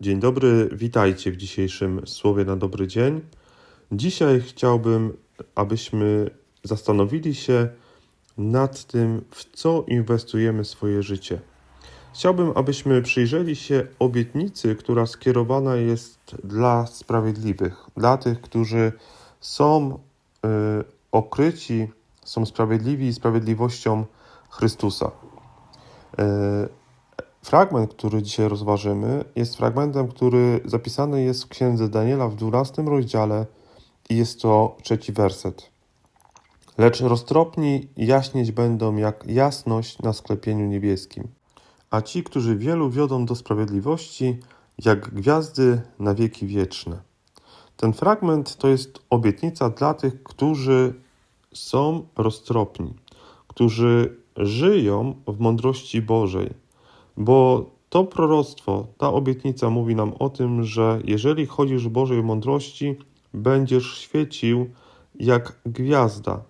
Dzień dobry, witajcie w dzisiejszym Słowie na dobry dzień. Dzisiaj chciałbym, abyśmy zastanowili się nad tym, w co inwestujemy swoje życie. Chciałbym, abyśmy przyjrzeli się obietnicy, która skierowana jest dla sprawiedliwych, dla tych, którzy są y, okryci, są sprawiedliwi sprawiedliwością Chrystusa. Y, Fragment, który dzisiaj rozważymy, jest fragmentem, który zapisany jest w księdze Daniela w 12 rozdziale i jest to trzeci werset. Lecz roztropni jaśnieć będą jak jasność na sklepieniu niebieskim, a ci, którzy wielu wiodą do sprawiedliwości, jak gwiazdy na wieki wieczne. Ten fragment to jest obietnica dla tych, którzy są roztropni, którzy żyją w mądrości Bożej bo to proroctwo, ta obietnica mówi nam o tym, że jeżeli chodzisz w Bożej mądrości, będziesz świecił jak gwiazda.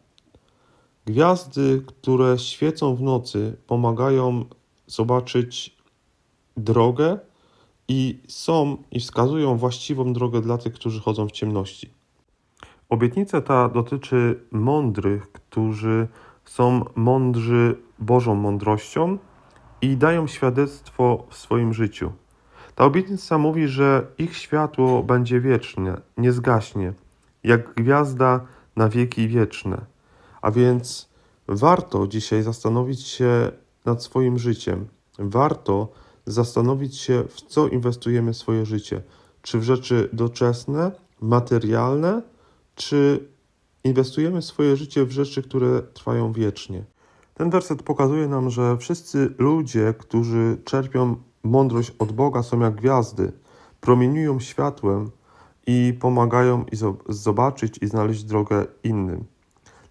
Gwiazdy, które świecą w nocy, pomagają zobaczyć drogę i są i wskazują właściwą drogę dla tych, którzy chodzą w ciemności. Obietnica ta dotyczy mądrych, którzy są mądrzy Bożą mądrością i dają świadectwo w swoim życiu. Ta obietnica mówi, że ich światło będzie wieczne, nie zgaśnie, jak gwiazda na wieki wieczne. A więc warto dzisiaj zastanowić się nad swoim życiem. Warto zastanowić się, w co inwestujemy swoje życie. Czy w rzeczy doczesne, materialne, czy inwestujemy swoje życie w rzeczy, które trwają wiecznie. Ten werset pokazuje nam, że wszyscy ludzie, którzy czerpią mądrość od Boga, są jak gwiazdy, promieniują światłem i pomagają i zobaczyć i znaleźć drogę innym.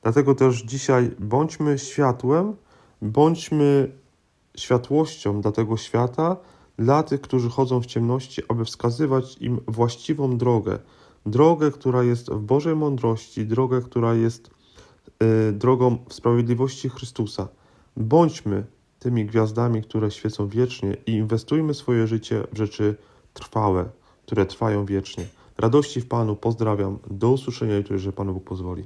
Dlatego też dzisiaj bądźmy światłem, bądźmy światłością dla tego świata, dla tych, którzy chodzą w ciemności, aby wskazywać im właściwą drogę. Drogę, która jest w Bożej mądrości, drogę, która jest drogą w sprawiedliwości Chrystusa. Bądźmy tymi gwiazdami, które świecą wiecznie i inwestujmy swoje życie w rzeczy trwałe, które trwają wiecznie. Radości w Panu, pozdrawiam. Do usłyszenia jeżeli Panu Bóg pozwoli.